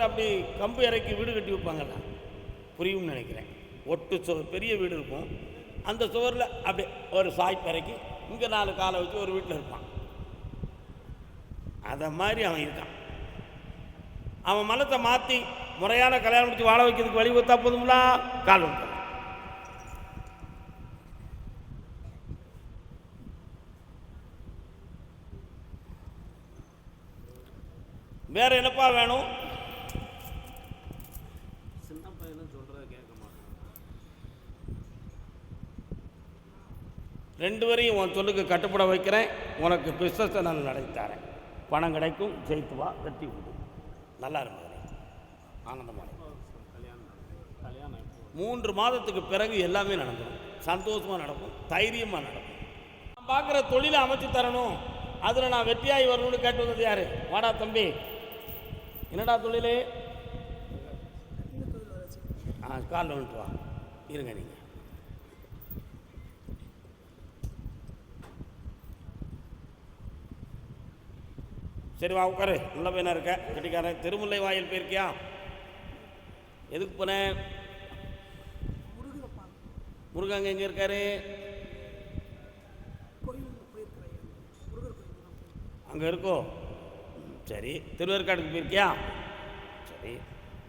ஓரத்தில் அப்படி கம்பு இறக்கி வீடு கட்டி வைப்பாங்கல்ல புரியும்னு நினைக்கிறேன். ஒட்டு சுவர் பெரிய வீடு இருக்கும். அந்த சுவரில் அப்படியே ஒரு சாய்ப்பு இறக்கி இங்கே நாலு காலை வச்சு ஒரு வீட்டில் இருப்பான். அதை மாதிரி அவன் இருக்கான். அவன் மனத்தை மாற்றி முறையான கல்யாணம் முடிச்சு வாழ வைக்கிறதுக்கு வழி கொடுத்தா போதுங்களா கால் வந்து வேற என்ன வேணும் சின்ன பையனும் சொல்கிறத கேட்க மாட்டான் ரெண்டு பேரையும் உன் சொல்லுக்கு கட்டுப்பட வைக்கிறேன். உனக்கு பிஸ்னஸை நான் நடத்தி தரேன். பணம் கிடைக்கும் ஜெயித்து வா வெற்றி உண்டு நல்லா இருந்தது ஆனந்தமாக கல்யாணம் கல்யாணம் மூன்று மாதத்துக்கு பிறகு எல்லாமே நடந்துடும். சந்தோஷமாக நடக்கும் தைரியமாக நடக்கும். நான் பார்க்குற தொழிலை அமைச்சு தரணும். அதில் நான் வெற்றியாகி வரணும்னு கேட்டு வந்தது யார்? வாடா தம்பி. என்னடா தொழில்? ஆ காலில் வந்துட்டு வா. இருங்க நீங்கள் சரி வா உட்காரு. நல்ல பையனாக இருக்க? கட்டிக்காரன். திருமுல்லை வாயில் போயிருக்கியா? எதுக்கு போனேன் முருகங்க எங்கே இருக்காரு? அங்கே இருக்கோ? சரி. திருவேற்காடுக்கு போயிருக்கியா? சரி.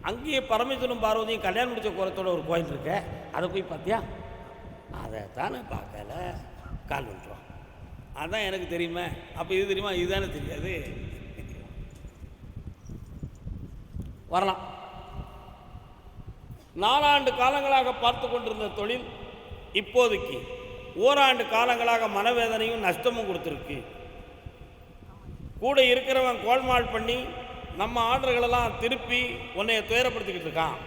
அங்கேயே பரமேஸ்வரம் பார்வதியும் கல்யாணம் முடிச்ச குரத்தோட ஒரு கோயில் இருக்கு. அதை போய் பார்த்தியா? அதை தானே பார்க்கல. கால் பண்ணுறோம் அதான் எனக்கு தெரியுமே. அப்போ இது தெரியுமா? இதுதானே தெரியாது. வரலாம். நாலாண்டு காலங்களாக பார்த்து கொண்டிருந்த தொழில் இப்போதைக்கு ஓராண்டு காலங்களாக மனவேதனையும் நஷ்டமும் கொடுத்துருக்கு. கூட இருக்கிறவன் கோல்மால் பண்ணி நம்ம ஆர்டர்களெல்லாம் திருப்பி உன்னைய துயரப்படுத்திக்கிட்டு இருக்கான்.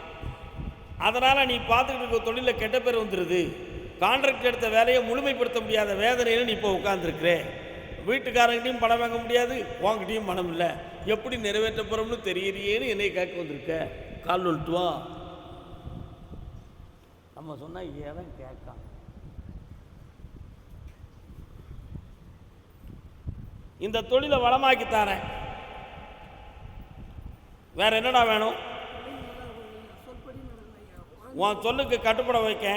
அதனால் நீ பார்த்துக்கிட்டு இருக்க தொழிலில் கெட்ட பேர் வந்துடுது கான்ட்ராக்ட் எடுத்த வேலையை முழுமைப்படுத்த முடியாத வேதனையில் நீ இப்போ உட்காந்துருக்கிறேன் வீட்டுக்காரங்கிட்டையும் பணம் வாங்க முடியாது உங்ககிட்டையும் பணம் இல்லை. எப்படி நிறைவேற்ற போகிறோம்னு தெரியலையேன்னு என்னை கேட்க வந்திருக்க. கால் வந்துட்டு நம்ம சொன்னால் ஏன் கேட்கான். இந்த தொழிலை வளமாக்கி தாரேன். வேற என்னடா வேணும்? உன் சொல்லுக்கு கட்டுப்பட வைக்க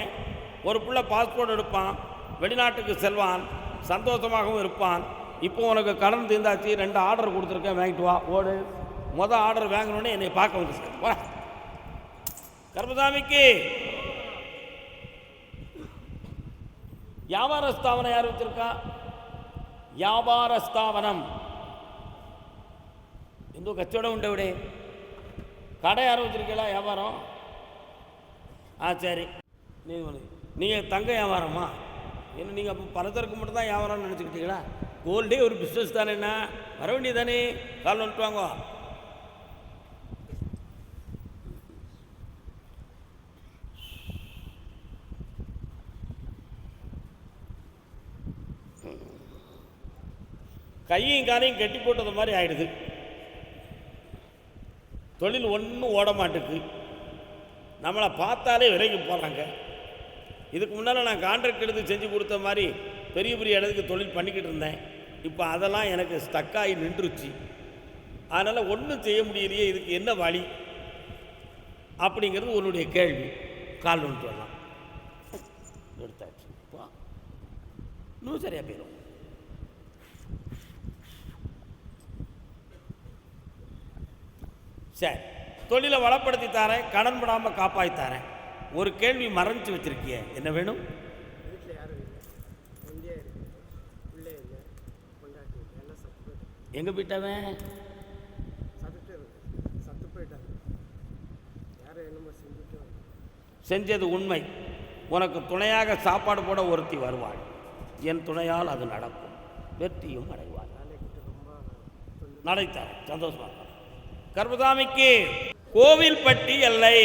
ஒரு பிள்ளை பாஸ்போர்ட் எடுப்பான் வெளிநாட்டுக்கு செல்வான் சந்தோஷமாகவும் இருப்பான். இப்போ உனக்கு கடன் தீர்ந்தாச்சு ரெண்டு ஆர்டர் கொடுத்துருக்கேன் வாங்கிட்டு வா ஓடு. மொதல் ஆர்டர் வாங்கினோடனே என்னை பார்க்க வந்து சார். வா கர்மசாமிக்கு வியாபார ஸ்தாபனம் யார் வச்சிருக்கா? வியாபார ஸ்தாபனம். எந்த கச்சோடம் உண்டு விடே கடை யார் வச்சிருக்கீங்களா வியாபாரம்? ஆ சரி. நீங்கள் நீங்கள் தங்க வியாபாரமா? என்ன நீங்கள் அப்போ பணத்திற்கு மட்டும்தான் வியாபாரம்னு நினச்சிக்கிட்டீங்களா? கோல்டே ஒரு பிஸ்னஸ் தானேண்ணா? வர வேண்டியது தானே கால் வந்துட்டு வாங்க. கையும் காலையும் கட்டி போட்டது மாதிரி ஆயிடுது. தொழில் ஒன்றும் ஓட மாட்டுக்கு. நம்மளை பார்த்தாலே விலைக்கு போகிறாங்க இதுக்கு முன்னால் நான் கான்ட்ராக்ட் எடுத்து செஞ்சு கொடுத்த மாதிரி பெரிய பெரிய இடத்துக்கு தொழில் பண்ணிக்கிட்டு இருந்தேன். இப்போ அதெல்லாம் எனக்கு ஸ்டக்காகி நின்றுச்சு. அதனால் ஒன்றும் செய்ய முடியலையே இதுக்கு என்ன வழி? அப்படிங்கிறது உன்னுடைய கேள்வி. கால் வந்துட்டு வரலாம். எடுத்தாச்சு. போ. இன்னும் சரியாக போயிடும் சரி. தொழிலை வளப்படுத்தி தாரேன் கடன் படாமல் காப்பாற்றி தாரேன். ஒரு கேள்வி மறைஞ்சு வச்சுருக்கிய. என்ன வேணும் வீட்டில் யாரும் இல்லை ஒண்டியே இருக்கு பிள்ளை இல்லை கொண்டாட்டி இல்லை எல்லாம் சத்து போயிட்டாங்க எங்கே போயிட்டவன்? என்னமோ செஞ்சது உண்மை. உனக்கு துணையாக சாப்பாடு போட ஒருத்தி வருவாள். என் துணையால் அது நடக்கும். வெற்றியும் அடைவாள். ரொம்ப நடைத்தார் சந்தோஷமாக கர்மதாமிக்கு கோவில்பட்டி அல்லை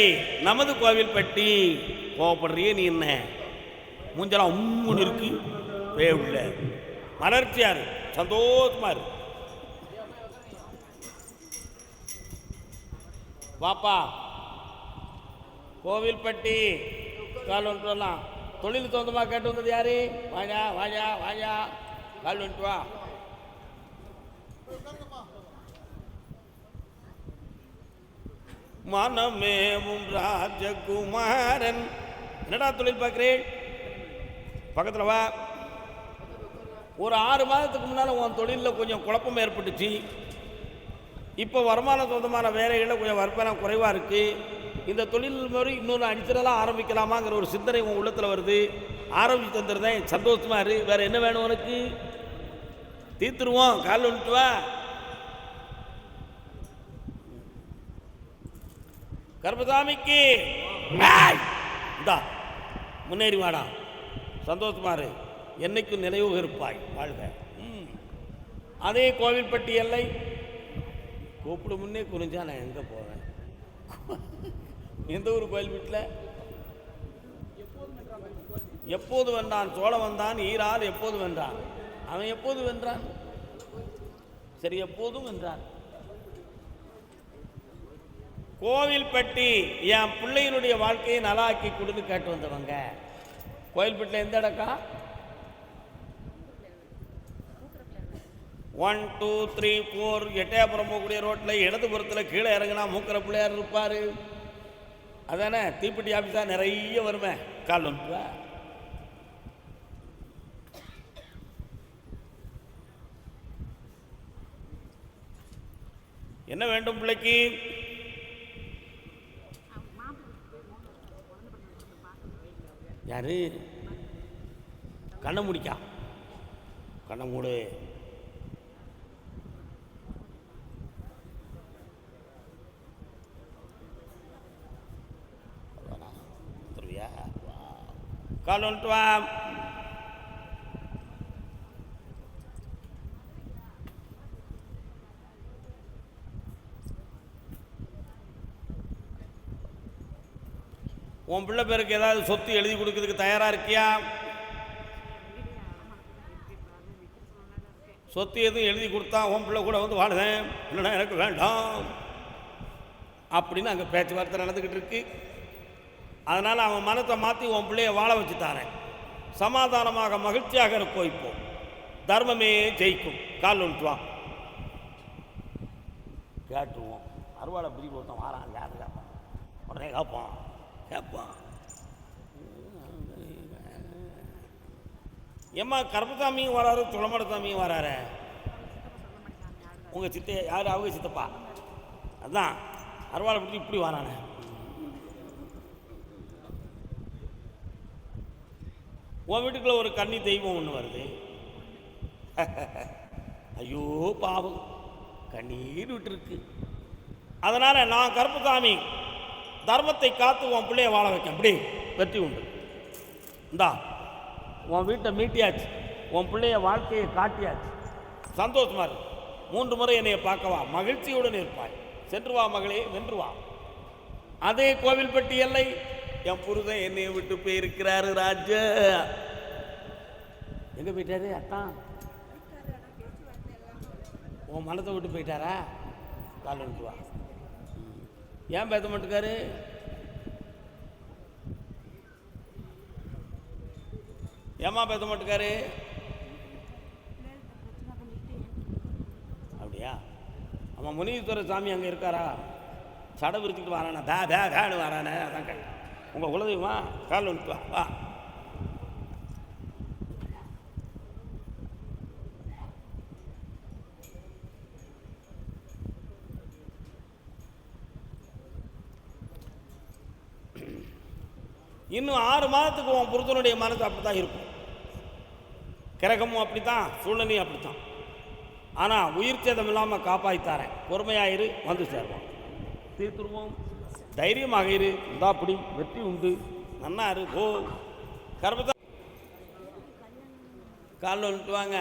நமது கோவில்பட்டி கோவப்படுறியே நீ என்ன? மூஞ்சலாம் உம்முன்னு இருக்கு. வே உள்ள. மலர்ச்சியா இரு. சந்தோஷமா இருக்கு வாப்பா. கோவில்பட்டி கால் வந்துட்டு வரலாம் தொழில் சொந்தமாக கேட்டு வந்தது யாரு? வாஜா வாஜா வாஜா கால் வந்துட்டு வா மனமேவும் ராஜகுமாரன். என்னடா தொழில் பார்க்குறேன்? பக்கத்தில் வா. ஒரு ஆறு மாதத்துக்கு முன்னால் உன் தொழிலில் கொஞ்சம் குழப்பம் ஏற்பட்டுச்சு. இப்போ வருமான சொந்தமான வேலைகளில் கொஞ்சம் வருமானம் குறைவாக இருக்குது இந்த தொழில் முறை இன்னொன்று அடிச்சலாம் ஆரம்பிக்கலாமாங்கிற ஒரு சிந்தனை உன் உள்ளத்தில் வருது. ஆரம்பித்து தந்துருந்தேன். சந்தோஷமா இரு. வேறு என்ன வேணும் உனக்கு? தீர்த்துருவோம். கால் வந்துட்டு வா. கர்மசாமிக்கு இந்தா முன்னேறி வாடா. சந்தோஷமா இரு. என்னைக்கும் நினைவு இருப்பாய் வாழ்க. ம். அதே கோவில்பட்டி எல்லை. கூப்பிட முன்னே குறிஞ்சா நான் எங்கே போவேன்? எந்த ஊர் கோயில் வீட்டில் எப்போது வென்றான்? சோழ வந்தான் ஈரால் எப்போது வென்றான்? அவன் எப்போது வென்றான்? சரி எப்போதும் வென்றான். கோவில்பட்டி என் பிள்ளையினுடைய வாழ்க்கையை நலாக்கி கொடுன்னு கேட்டு வந்தவங்க. கோயில்பட்டியில் எந்த இடக்கா? One two three four Ettayapuram போகக்கூடிய ரோட்டில் இடதுபுறத்தில் கீழே இறங்கினா மூக்கிற பிள்ளையார் இருப்பார். அதானே? தீப்பெட்டி ஆஃபீஸாக நிறைய வருமே. கால் ஒன்று என்ன வேண்டும் பிள்ளைக்கு? யாரு? கண்ணை முடிக்கா. கண்ணை மூடு வந்துருவியா வா. கால் வந்துட்டு உன் பிள்ளை பேருக்கு ஏதாவது சொத்து எழுதி கொடுக்கறதுக்கு தயாராக இருக்கியா? சொத்து எதுவும் எழுதி கொடுத்தா உன் பிள்ளை கூட வந்து வாழுதேன். இல்லைன்னா எனக்கு வேண்டாம். அப்படின்னு அங்கே பேச்சுவார்த்தை நடந்துக்கிட்டு இருக்கு. அதனால் அவன் மனத்தை மாற்றி உன் பிள்ளைய வாழ வச்சு தாரேன். சமாதானமாக மகிழ்ச்சியாக இருப்போம் இப்போ தர்மமே ஜெயிக்கும். கால் ஒன்று கேட்டுருவோம். அறுவாடை பிரிவு ஒருத்தன் வாரான். யாரு கேட்பான்? உடனே கேட்பான். கேட்பான். ஏம்மா கருப்பசாமியும் வராரு துளமடசாமியும் வராரு? உங்கள் சித்தை யார்? அவங்க சித்தப்பா. அதான். அறுவாடை பிடிச்சி இப்படி வரானே. உன் வீட்டுக்குள்ள ஒரு கன்னி தெய்வம் ஒன்று வருது. ஐயோ பாவம். கண்ணீர் விட்டுருக்கு. அதனால் நான் கருப்புசாமி தர்மத்தை காத்து உன் பிள்ளைய வாழ வைக்க அப்படி வெற்றி உண்டு. இந்தா உன் வீட்டை மீட்டியாச்சு. உன் பிள்ளைய வாழ்க்கையை காட்டியாச்சு. சந்தோஷமா இருக்கு மூன்று முறை என்னைய பார்க்கவா. மகிழ்ச்சியுடன் இருப்பாய். சென்று வா மகளே வென்று வா. அதே கோவில்பட்டி எல்லை என் புருஷன் என்னைய விட்டு போயிருக்கிறாரு ராஜா. எங்க போயிட்டாரு? அத்தான். உன் மனத்தை விட்டு போயிட்டாரா? கால் வந்துட்டு வா. ஏன் பேச மாட்டேக்காரு ஏம்மா பேச மாட்டுக்காரு அப்படியா? அவன் முனீஸ்வர சாமி அங்கே இருக்காரா? சடை விரிச்சுட்டு வரானா? தா தா தான்னு வரானே அதான் கை உங்கள் குலதெய்வமா? கால் வந்துட்டு வா வா. இன்னும் ஆறு மாதத்துக்கு உன் புருத்தனுடைய மனசு அப்படி தான் இருக்கும். கிரகமும் அப்படித்தான் சூழ்நிலையும் அப்படித்தான். ஆனால் உயிர் சேதம் இல்லாமல் காப்பாற்றித்தாரேன் பொறுமையாயிரு வந்து சேர்வோம். தீர்த்துருவோம். தைரியமாக இரு. இந்தா அப்படி வெற்றி உண்டு. நன்னாரு ஓ கர்மத்தா காலில் வந்துட்டு வாங்க.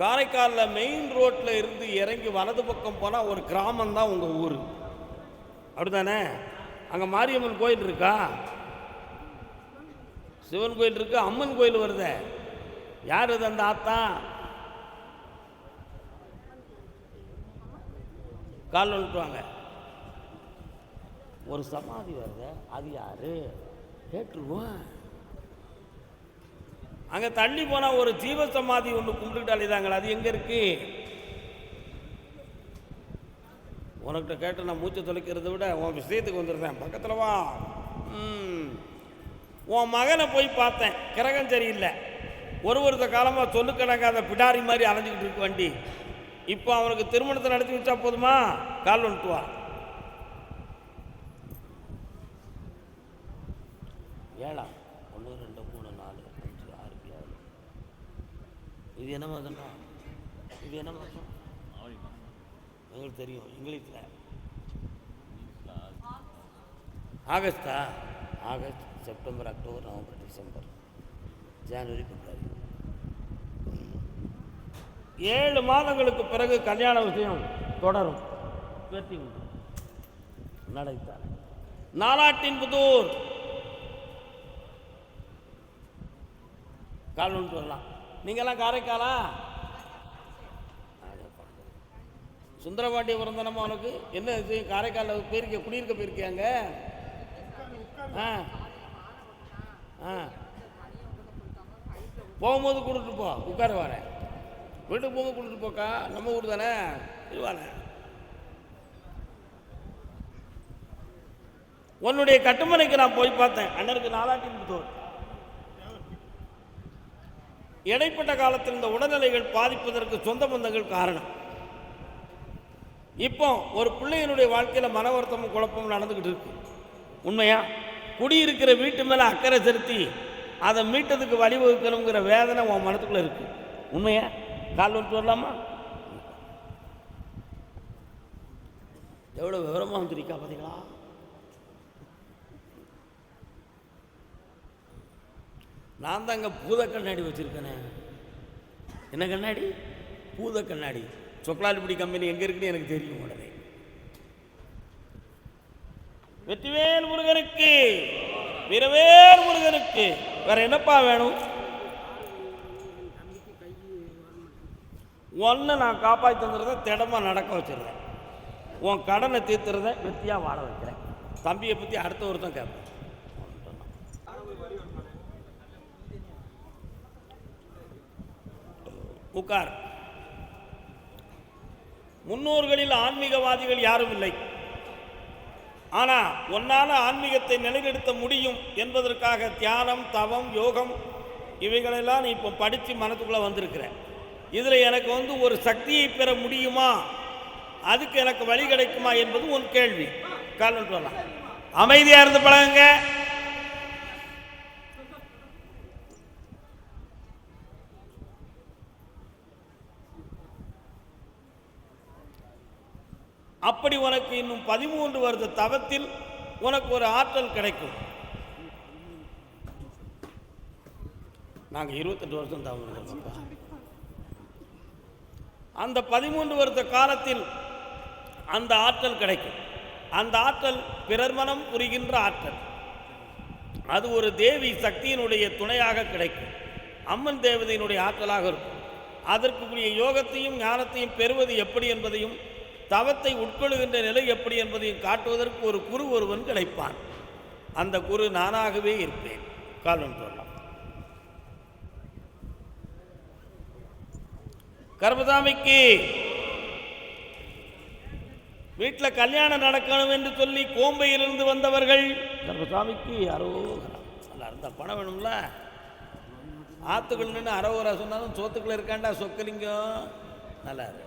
காரைக்காலில் மெயின் ரோட்டில் இருந்து இறங்கி வலது பக்கம் போனால் ஒரு கிராமம் தான் உங்கள் ஊர். அப்படிதானே அங்கே மாரியம்மன் கோயில் இருக்கா? சிவன் கோயில் இருக்கு அம்மன் கோயில் வருதே. யார் இது அந்த ஆத்தா? கால் விட்டுவாங்க ஒரு சமாதி வருது அது யாரு? கேட்டுருவோம். அங்கே தள்ளி போனால் ஒரு ஜீவ சமாதி ஒன்று கும்பிட்டுட்டு தாங்களே அது எங்கே இருக்கு? உனக்கிட்ட கேட்டு நான் மூச்சை தொலைக்கிறத விட உன் விஷயத்துக்கு வந்துருந்தேன். பக்கத்தில் வா. உன் மகனை போய் பார்த்தேன். கிரகம் சரியில்லை. ஒரு ஒருத்த காலமாக சொல்லுக்கணக்காத பிடாரி மாதிரி அலைஞ்சிக்கிட்டு இருக்கு வண்டி. இப்போ அவனுக்கு திருமணத்தை நடத்தி வச்சா போதுமா? கால் வந்துட்டு ஏழா ஒன்று ரெண்டு மூணு நாலு அஞ்சு ஆறு ஏழு. இது என்ன மாதம்டா இது என்ன மாதம் எங்களுக்கு தெரியும். இங்கிலீஷில். Agusta? August September October November December. January February ஏழு மாதங்களுக்கு பிறகு கல்யாண விஷயம் தொடரும். வெற்றி உண்டு. நடத்தார் நாலாட்டின் புதூர். கால் வரலாம். நீங்கள்லாம் காரைக்காலா? சுந்தரபாண்டிய பிறந்தனமா உனக்கு? என்ன காரைக்காலில் போயிருக்க குடியிருக்க போயிருக்கியாங்க ஆ. ஆ. போகும்போது கொடுத்துட்டு போ உட்கார வரேன் வீட்டுக்கு போகும்போது கொடுத்துட்டு போக்கா நம்ம ஊர் தானே? இதுவானே உன்னுடைய கட்டுமனைக்கு நான் போய் பார்த்தேன். அண்ணனுக்கு நாலாட்டி புத்தூர் இடைப்பட்ட காலத்தில் இந்த உடல்நிலைகள் பாதிப்பதற்கு சொந்த பந்தங்கள் காரணம். இப்போ ஒரு பிள்ளையினுடைய வாழ்க்கையில் மன வருத்தமும் குழப்பமும் நடந்துக்கிட்டு இருக்கு. உண்மையா? குடியிருக்கிற வீட்டு மேலே அக்கறை செலுத்தி அதை மீட்டதுக்கு வழிவகுக்கணுங்கிற வேதனை உன் மனத்துக்குள்ளே இருக்கு. உண்மையா? கால் விட்டு வரலாமா? எவ்வளோ விவரமாக வந்துருக்கா பார்த்தீங்களா நான் தாங்க பூத கண்ணாடி வச்சுருக்கேனே. என்ன கண்ணாடி? பூத கண்ணாடி. சொக்கலாலிப்படி கம்பெனி எங்கே இருக்குன்னு எனக்கு தெரியும் உடனே. வெற்றிவேல் முருகனுக்கு. வீரவேல் முருகனுக்கு. வேற என்னப்பா வேணும்? ஒன்று நான் காப்பாற்றி தந்துடுறத திடமா நடக்க வச்சிருந்தேன் உன் கடனை தீர்த்துறத வெத்தியாக வாழ வைக்கிறேன். தம்பியை பற்றி அடுத்த ஒருத்தன் கேட்பேன். உட்கார். முன்னோர்களில் ஆன்மீகவாதிகள் யாரும் இல்லை. ஆனால் உன்னால் ஆன்மீகத்தை நிலைநிறுத்த முடியும் என்பதற்காக தியானம் தவம் யோகம் இவைகளெல்லாம் நீ இப்போ படித்து மனத்துக்குள்ளே வந்திருக்கிற. இதில் எனக்கு வந்து ஒரு சக்தியை பெற முடியுமா? அதுக்கு எனக்கு வழி கிடைக்குமா என்பது உன் கேள்வி. கால் சொல்லலாம் அமைதியாக இருந்து பழகுங்க. அப்படி உனக்கு இன்னும் பதிமூன்று வருட தவத்தில் உனக்கு ஒரு ஆற்றல் கிடைக்கும். நாங்கள் இருபத்தெட்டு வருஷம் தவம் அந்த பதிமூன்று வருட காலத்தில் அந்த ஆற்றல் கிடைக்கும். அந்த ஆற்றல் பிறர் மனம் புரிகின்ற ஆற்றல். அது ஒரு தேவி சக்தியினுடைய துணையாக கிடைக்கும். அம்மன் தேவதையினுடைய ஆற்றலாக இருக்கும். அதற்குரிய யோகத்தையும் ஞானத்தையும் பெறுவது எப்படி என்பதையும் தவத்தை உட்கொள்கின்ற நிலை எப்படி என்பதையும் காட்டுவதற்கு ஒரு குரு ஒருவன் கிடைப்பான். அந்த குரு நானாகவே இருப்பேன். காலம் சொல்லலாம் கர்மசாமிக்கு வீட்டில் கல்யாணம் நடக்கணும் என்று சொல்லி கோம்பையிலிருந்து வந்தவர்கள் கர்மசாமிக்கு அரோகரா. நல்லா இருந்தால் பணம் வேணும்ல? ஆத்துக்குள்ள நின்று அரோகரா சொன்னாலும் சோத்துக்குள்ள இருக்காண்டா சொக்கலிங்கம்? நல்லா இருக்கு.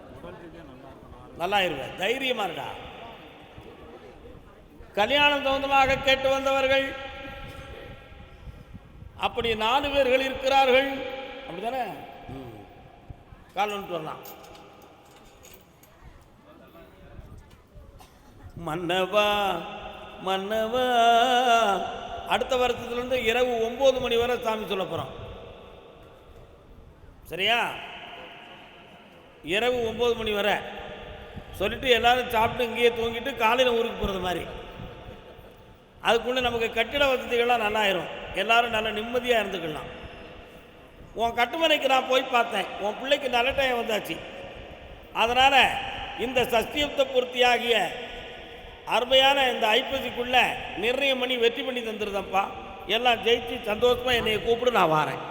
நல்லா இருவேன் தைரியமா இருடா. கல்யாணம் தகுந்தமாக கேட்டு வந்தவர்கள் அப்படி நாலு பேர்கள் இருக்கிறார்கள். அப்படிதானே கால் வந்துட்டு வரலாம். மன்னவா மன்னவா. அடுத்த வருஷத்துலேருந்து இரவு ஒம்பது மணி வரை சாமி சொல்ல போகிறோம் சரியா? இரவு ஒம்பது மணி வரை. சொல்லிட்டு எல்லாரும் சாப்பிட்டு இங்கேயே தூங்கிட்டு காலையில் ஊருக்கு போகிறது மாதிரி. அதுக்குள்ளே நமக்கு கட்டிட வசதிகள்லாம் நல்லாயிரும். எல்லாரும் நல்ல நிம்மதியாக இருந்துக்கலாம். உன் கட்டுமனைக்கு நான் போய் பார்த்தேன். உன் பிள்ளைக்கு நல்ல டைம் வந்தாச்சு. அதனால் இந்த சஷ்டியுப்த பூர்த்தியாகிய அருமையான இந்த ஐப்பசிக்குள்ள நிர்ணயம் பண்ணி வெற்றி பண்ணி தந்துருதப்பா. எல்லாம் ஜெயிச்சு சந்தோஷமாக என்னை கூப்பிட்டு நான் வாரேன்.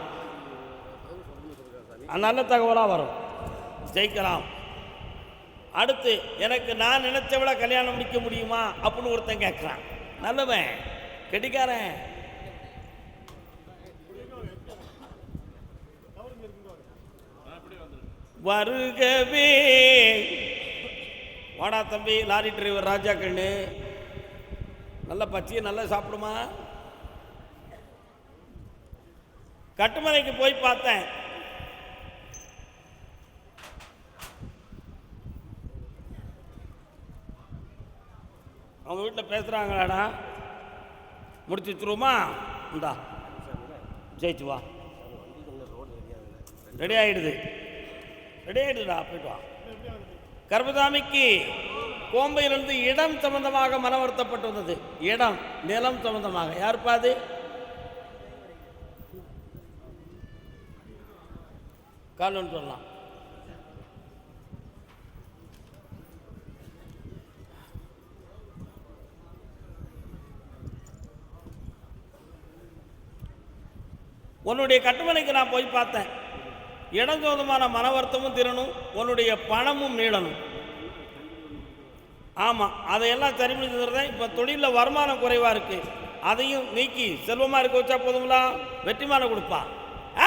நல்ல தகவலாக வரும். ஜெயிக்கலாம். அடுத்து எனக்கு நான் நினைச்சவள கல்யாணம் முடிக்க முடியுமா அப்படின்னு ஒருத்தன் கேட்குறான் நல்லவன் கெட்டிக்காரன். வருகவே. வாடா தம்பி லாரி டிரைவர் ராஜா கண்ணு. நல்ல பச்சையை நல்லா சாப்பிடுமா? கட்டுமலைக்கு போய் பார்த்தேன். அவங்க வீட்டில் பேசுகிறாங்களாடா முடிச்சு வச்சுருவோமா? இந்தா. ஜெயிச்சு வா. ரெடி ஆகிடுது ரெடி ஆகிடுதுடா போயிட்டு வா. கர்பதாமிக்கு கோம்பையிலிருந்து இடம் சம்பந்தமாக மன வருத்தப்பட்டு வந்தது. இடம் நிலம் சம்பந்தமாக. யாருப்பா அது? கால் சொல்லலாம். உன்னுடைய கட்டுமனைக்கு நான் போய் பார்த்தேன். இடம் சம்பந்தமான மன வருத்தமும் திறனும் உன்னுடைய பணமும் மீளணும் ஆமாம் அதையெல்லாம் சரி இப்போ தொழிலில் வருமானம் குறைவாக இருக்குது அதையும் நீக்கி செல்வமாக இருக்க வச்சா போதுங்களா வெற்றிமான கொடுப்பா.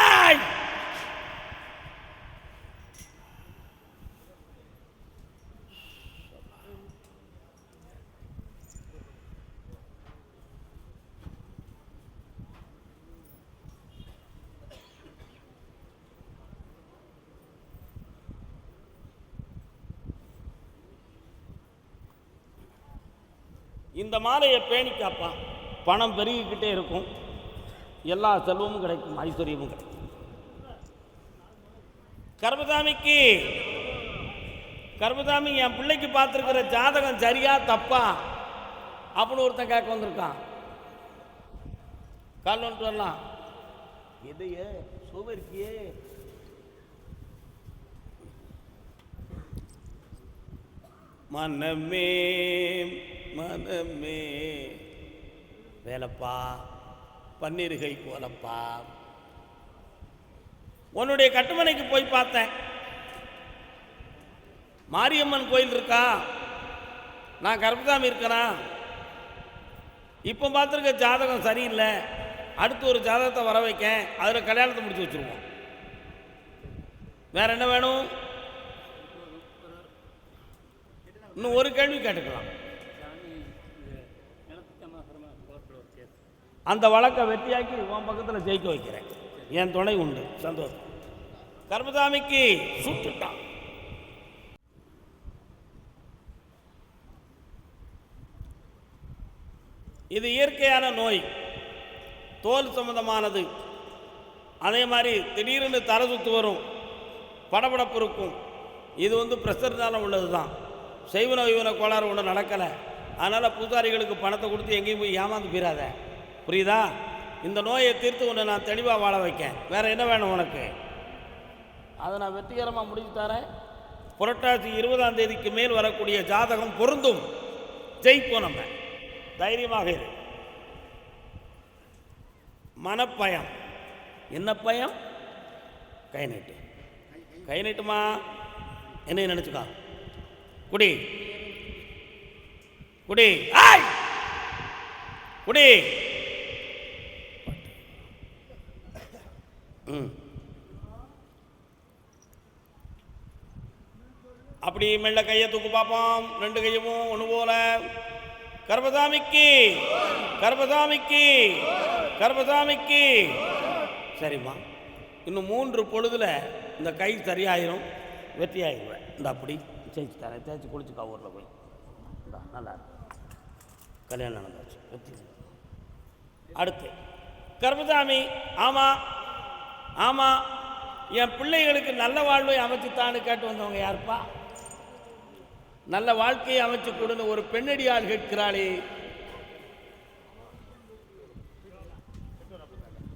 ஆய்! மாலையை மாலையை காப்பான். பணம் பெருகிக்கிட்டே இருக்கும். எல்லா செல்வமும் கிடைக்கும் ஐஸ்வர்யமும் கிடைக்கும். கர்மதாமிக்கு கர்மதாமி என் பிள்ளைக்கு பார்த்துருக்கிற ஜாதகம் சரியா தப்பா? அப்படின்னு ஒருத்தன் கேட்க வந்திருக்கான். கால் வந்துட்டு வரலாம். எதையே? சோபரிக்கியே மனமே மனமே. வேலப்பா பன்னீர்கை கோலப்பா. உன்னுடைய கட்டுமனைக்கு போய் பார்த்தேன். மாரியம்மன் கோயில் இருக்கா? நான் கர்ப்பதாமி இருக்கிறேன் இப்போ பார்த்துருக்க ஜாதகம் சரியில்லை. அடுத்து ஒரு ஜாதகத்தை வர வைக்க அதில் கல்யாணத்தை முடிச்சு வச்சுருவோம். வேற என்ன வேணும்? இன்னும் ஒரு கேள்வி கேட்டுக்கலாம். அந்த வழக்கை வெற்றியாக்கி உன் பக்கத்தில் ஜெயிக்க வைக்கிறேன். என் துணை உண்டு. சந்தோஷம். கர்மசாமிக்கு சுட்டுட்டான் இது இயற்கையான நோய். தோல் சம்பந்தமானது. அதே மாதிரி திடீர்னு தர சுத்து வரும். படபடப்பு இருக்கும். இது வந்து ப்ரெஷர்னால உள்ளது தான் செய்வன வைவன கோளாறு ஒன்று நடக்கலை. அதனால் பூசாரிகளுக்கு பணத்தை கொடுத்து எங்கேயும் போய் ஏமாந்து போயிடாத புரியுதா? இந்த நோயை தீர்த்து உன்னை நான் தெளிவாக வாழ வைக்கேன். வேறு என்ன வேணும் உனக்கு? அதை நான் வெற்றிகரமாக முடிச்சு தரேன். புரட்டாசி இருபதாம் தேதிக்கு மேல் வரக்கூடிய ஜாதகம் பொருந்தும். ஜெயிப்போம் நம்ம. தைரியமாக இரு. மனப்பயம். என்ன பயம்? கை நீட்டு. கை நீட்டுமா? என்ன நினச்சிக்கா. குடி. குடி. குடி. அப்படி மெல்ல கையை தூக்கு பார்ப்போம். ரெண்டு கையவும் ஒன்று போல. கர்பசாமிக்கு கர்பசாமிக்கு கர்பசாமிக்கு சரிம்மா. இன்னும் மூன்று பொழுதில் இந்த கை சரியாயிரும். வெற்றி ஆயிடுவேன் இந்த அப்படி. தேய்ச்சி தரேன். தேய்ச்சி குளிச்சுக்கா ஊரில் போய். நல்லா இருக்கும் கல்யாணம் நடந்தாச்சு. வெற்றி. அடுத்து. கர்பசாமி ஆமாம் ஆமாம் என் பிள்ளைகளுக்கு நல்ல வாழ்வை அமைச்சுத்தான்னு கேட்டு வந்தவங்க யாருப்பா? நல்ல வாழ்க்கையை அமைச்சு கொடுன்னு ஒரு பெண்ணடியாள் கேட்கிறாளே.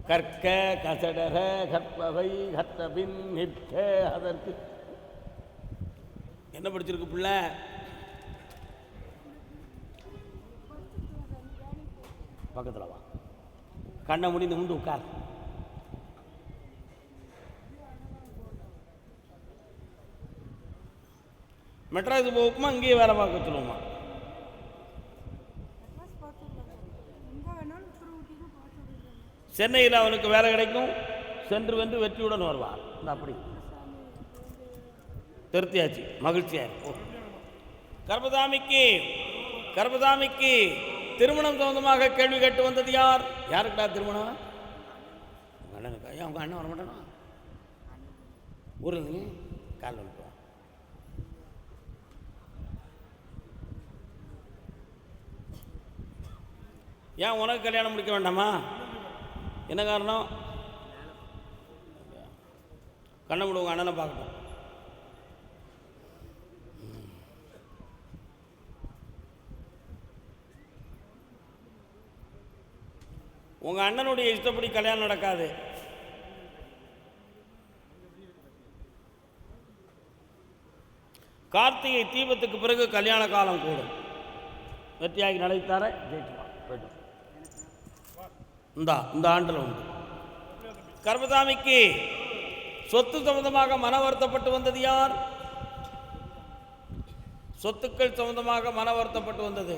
கற்க கசடர கற்பவை கற்றபின் நிற்க அதற்கு. என்ன படிச்சிருக்கு பிள்ளை? பக்கத்தில் வா. கண்ணை முடிந்து முண்டு உட்கார். மெட்ராஸ் போகுமா இங்கேயே வேலை பார்க்க சொல்லுவோமா வேணாலும் சென்னையில் அவனுக்கு வேலை கிடைக்கும். சென்று வென்று வெற்றியுடன் வருவான். அப்படி. திருத்தியாச்சு மகிழ்ச்சியா இருக்கும் கர்பதாமிக்கு கர்பதாமிக்கு திருமணம் சம்பந்தமாக கேள்வி கேட்டு வந்தது யார்? யாருக்குடா திருமணம்? அண்ணனுக்கு? அண்ணனுக்கா அண்ணன் வர மாட்டானா ஊரில் காலில் விட்டுவான் ஏன் உனக்கு கல்யாணம் முடிக்க வேண்டாமா? என்ன காரணம்? கண்ணை மூடு அண்ணனை பார்க்கட்டும். உங்கள் அண்ணனுடைய இஷ்டப்படி கல்யாணம் நடக்காது. கார்த்திகை தீபத்துக்கு பிறகு கல்யாண காலம் கூடும். வெற்றியாகி நடத்தார ஜெயிச்சுவான் போய்ட்டு இந்தா இந்த ஆண்டில் உண்டு. கர்மசாமிக்கு சொத்து சம்பந்தமாக மன வருத்தப்பட்டு வந்தது யார்? சொத்துக்கள் சம்பந்தமாக மன வருத்தப்பட்டு வந்தது?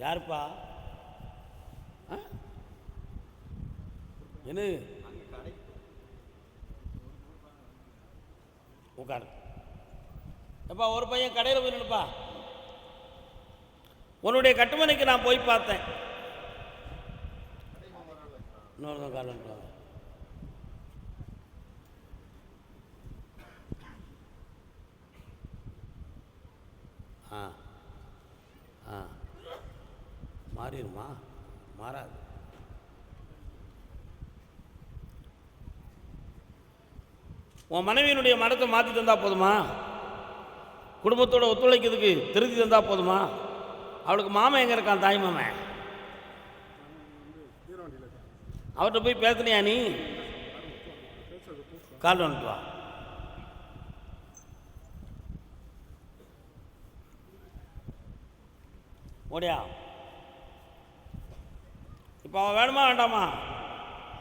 யாருப்பா? ஆ? என்ன உட்காரு எப்பா ஒரு பையன் கடையில் போய் நினைப்பா உன்னுடைய கட்டுமனைக்கு நான் போய் பார்த்தேன். இன்னொரு காலம் ஆ ஆ. மாறிடுமா? மாறாது. உன் மனைவியினுடைய மனத்தை மாற்றி தந்தால் போதுமா? குடும்பத்தோட ஒத்துழைக்கிறதுக்கு திருத்தி தந்தால் போதுமா? அவளுக்கு மாமன் எங்கே இருக்கான் தாய் மாமன் அவர்கிட்ட போய் பேசுனியா நீ? கால் வந்துட்டு வா. ஓடியா? இப்போ அவன் வேணுமா வேண்டாமா?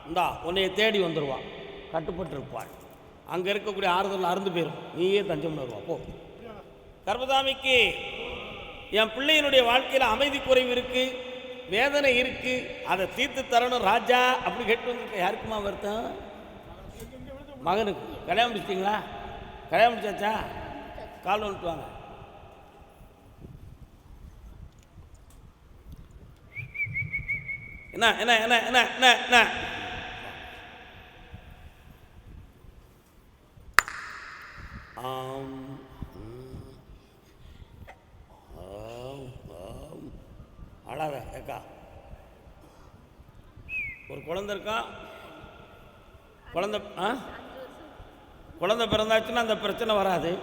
இந்தா உன்னைய தேடி வந்துடுவான் கட்டுப்பட்டு இருப்பாள் அங்கே இருக்கக்கூடிய ஆறுதல் அறுந்து போயிடும் நீயே தஞ்சம்னு வருவா போ. கர்மதாமிக்கு என் பிள்ளையினுடைய வாழ்க்கையில் அமைதி குறைவு இருக்கு வேதனை இருக்கு அதை தீர்த்து தரணும் ராஜா அப்படி கேட்டு வந்திருக்க யாருக்குமா வருத்தம்? மகனுக்கு. கல்யாணம் முடிச்சிட்டிங்களா? கல்யாணம் முடிச்சாச்சா? கால் வந்துட்டு வாங்க. என்ன என்ன என்ன என்ன என்ன என்ன? ஆம். ஆம் ஆம் அழாத ஏக்கா. ஒரு குழந்தை இருக்கா? குழந்தை ஆ? குழந்தை பிறந்தாச்சுன்னா அந்த பிரச்சனை வராது.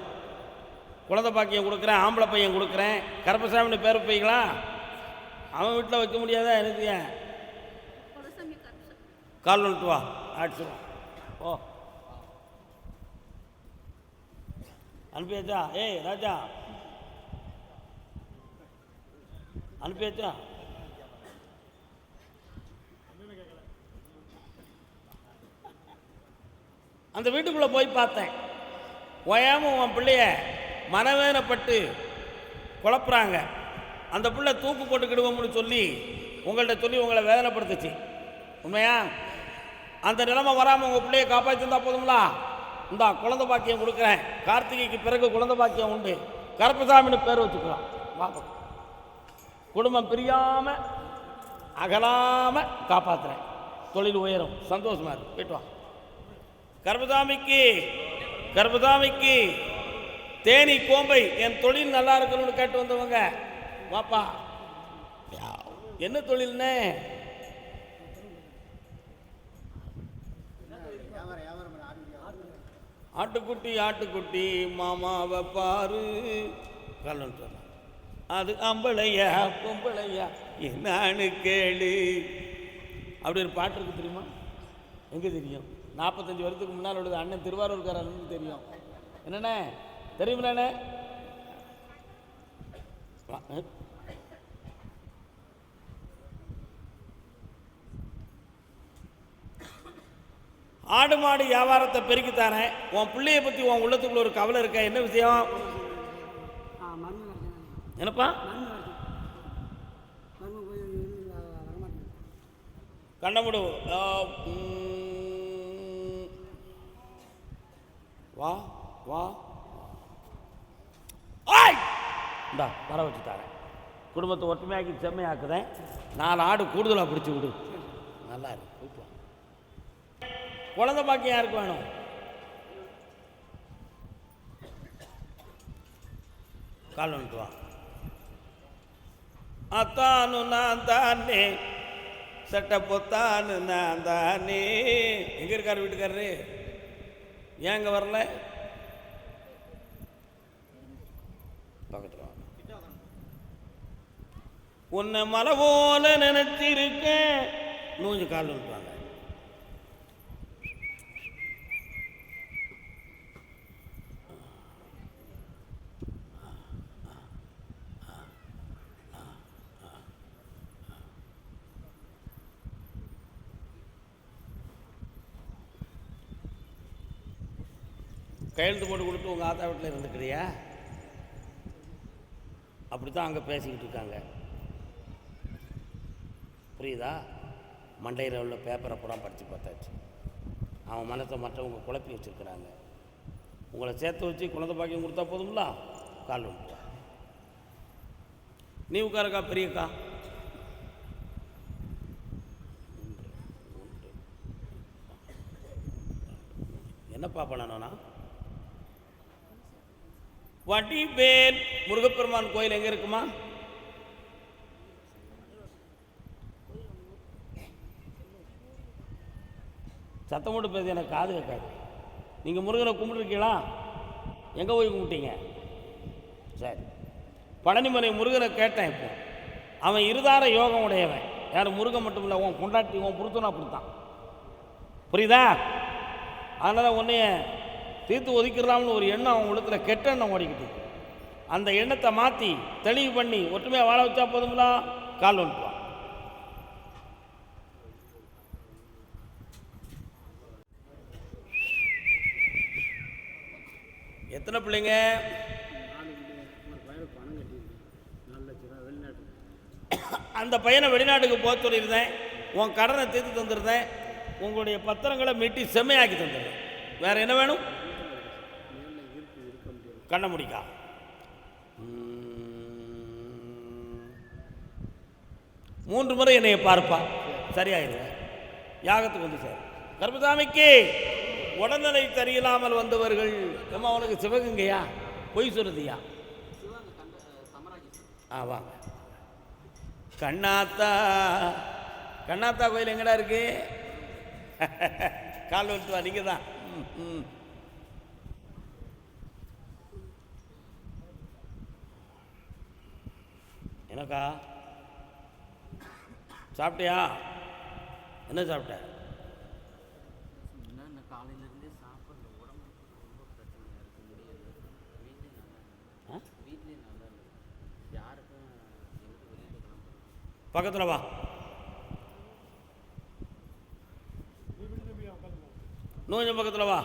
குழந்தை பாக்கியம் கொடுக்குறேன் ஆம்பளை பையன் கொடுக்குறேன். கருப்பசாமின்னு பேர் வைப்பீங்களா? அவன் வீட்டில் வைக்க முடியாதா எனக்கு ஏன்? கால் வந்துட்டு வா அடிச்சுடுவான் ஓ அனுப்பியாச்சா ஏய் ராஜா. அனுப்பியாச்சா அந்த வீட்டுக்குள்ளே போய் பார்த்தேன். ஓயாமல் உன் பிள்ளைய மனவேதனைப்பட்டு குழப்புறாங்க. அந்த பிள்ளை தூக்கு போட்டுக்கிடுவோம்னு சொல்லி உங்கள்கிட்ட சொல்லி உங்களை வேதனைப்படுத்துச்சு. உண்மையா? அந்த நிலைமை வராமல் உங்கள் பிள்ளைய காப்பாற்றிருந்தா போதுங்களா இந்தா குழந்தை பாக்கியம் கொடுக்குறேன். கார்த்திகைக்கு பிறகு குழந்தை பாக்கியம் உண்டு. கருப்பசாமின்னு பேர் வச்சுக்கலாம். பார்ப்போம் குடும்பம் பிரியாமல் அகலாமல் காப்பாற்றுறேன் தொழில் உயரும். சந்தோஷமா இருக்கும் போயிட்டு வா. கர்பசாமிக்கு கர்பதாமிக்கு தேனி கோம்பை என் தொழில் நல்லா இருக்கணும்னு கேட்டு வந்தவங்க வாப்பா. என்ன தொழில்னே? ஆட்டுக்குட்டி ஆட்டுக்குட்டி மாமாவை பாரு. கல்லன் சொன்னான் அது அம்பளையா பொம்பளையா என்னான்னு கேளு. அப்படி ஒரு பாட்டு இருக்கு தெரியுமா? எங்கே தெரியும்? நாற்பத்தஞ்சு வருஷத்துக்கு முன்னால் உள்ளது அண்ணன் திருவாரூர்காரன்னு தெரியும். என்னண்ணே? தெரியுமில்லண்ணே? ஆடு மாடு வியாபாரத்தை பெருக்கி தரேன் உன் பிள்ளைய பற்றி உன் உள்ளத்துக்குள்ள ஒரு கவலை இருக்கா? என்ன விஷயம்? என்னப்பா? கண்ணமுடு. வா வா. ஆய்! இந்தா வர வச்சு தரேன். குடும்பத்தை ஒற்றுமையாக்கி செம்மையாக்குதேன் நாலு ஆடு கூடுதலாக பிடிச்சி விடு. நல்லா இருக்கு. குழந்த பாக்கியம் யாருக்கு வேணும்? கால் வந்துட்டு வா. அத்தானு நான் தானே சட்டை பொத்தானு நான் தானே. எங்க இருக்கார் வீட்டுக்காரரு? ஏன் இங்க வரல? பக்கத்துல உன்னை மலை போல நினைச்சிருக்கேன். நூஞ்சு கால் வந்துட்டு வாங்க கையெழுத்து போட்டு கொடுத்து உங்கள் ஆத்தா வீட்டில் இருந்துக்கிறியா? அப்படி தான் அங்கே பேசிக்கிட்டு இருக்காங்க. புரியுதா? மண்டையில் உள்ள பேப்பரை பூரா படித்து பார்த்தாச்சு. அவன் மனத்தை மற்றவங்க குழப்பி வச்சுருக்கிறாங்க. உங்களை சேர்த்து வச்சு குழந்தை பாக்கியம் கொடுத்தா போதும்ல? கால் வந்துட்டா. நீ உட்காருக்கா பெரியக்கா. என்னப்பா பண்ணணும்னா வடிவேல் முருகப்பெருமான் கோயில் எங்கே இருக்குமா? சத்தம் போட்டு பேச எனக்கு காது கேட்காது. நீங்கள் முருகனை கும்பிட்டுருக்கீங்களா? எங்கே போய் கும்பிட்டீங்க? சரி. பழனிமலை முருகனை கேட்டேன் இப்போ. அவன் இருதார யோகம் உடையவன். யார் முருகன் மட்டும் இல்லை உன் கொண்டாட்டி உன் புருத்தனும் அப்படித்தான். புரியுதா? அதனால் உன்னைய தீர்த்து ஒதுக்கிடலாம்னு ஒரு எண்ணம் அவங்க உள்ளத்தில் கெட்ட எண்ணம் ஓடிக்கிட்டு அந்த எண்ணத்தை மாற்றி தெளிவு பண்ணி ஒற்றுமையாக வாழ வச்சா போதுங்களா கால் ஒன்றுவான் எத்தனை பிள்ளைங்க? பணம் அந்த பையனை வெளிநாட்டுக்கு போக சொல்லியிருந்தேன். உன் கடனை தீர்த்து தந்துருந்தேன். உங்களுடைய பத்திரங்களை மீட்டி செம்மையாக்கி தந்துடுறேன் வேறு என்ன வேணும் மேலே இருக்கு இருக்க முடியாது கண்ணை முடிக்கா மூன்று முறை என்னைய பார்ப்பா. சரியாயிருவேன் யாகத்துக்கு வந்து சார். கர்மசாமிக்கு உடல்நிலை சரியில்லாமல் வந்தவர்கள் நம்ம உனக்கு சிவகங்கையா? பொய் சொல்லுதியா? ஆ வாங்க. கண்ணாத்தா. கண்ணாத்தா கோயில் எங்கடா இருக்கு? கால் விட்டு வா நீங்கள் தான் ம், ம் எனக்கா சாப்பிட்டியா என்ன சாப்பிட்ட என்ன காலையிலேருந்தே சாப்பிட்ற உடம்பு ரொம்ப பிரச்சனையாக இருக்கு முடியல வீட்லேயும் நல்லா ஆ? வீட்லேயும் நல்லா இல்லை யாருக்கும் எங்களுக்கு வெளியில் கிளம்புறோம் பக்கத்தில் வா. இன்னும் கொஞ்சம் பக்கத்தில் வா.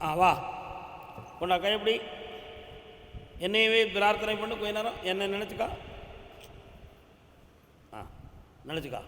ஆ வா. கொண்டா கையப்படி என்னையவே பிரார்த்தனை பண்ணு கொஞ்ச நேரம் என்ன நினச்சிக்கா? ஆ நினச்சிக்கா.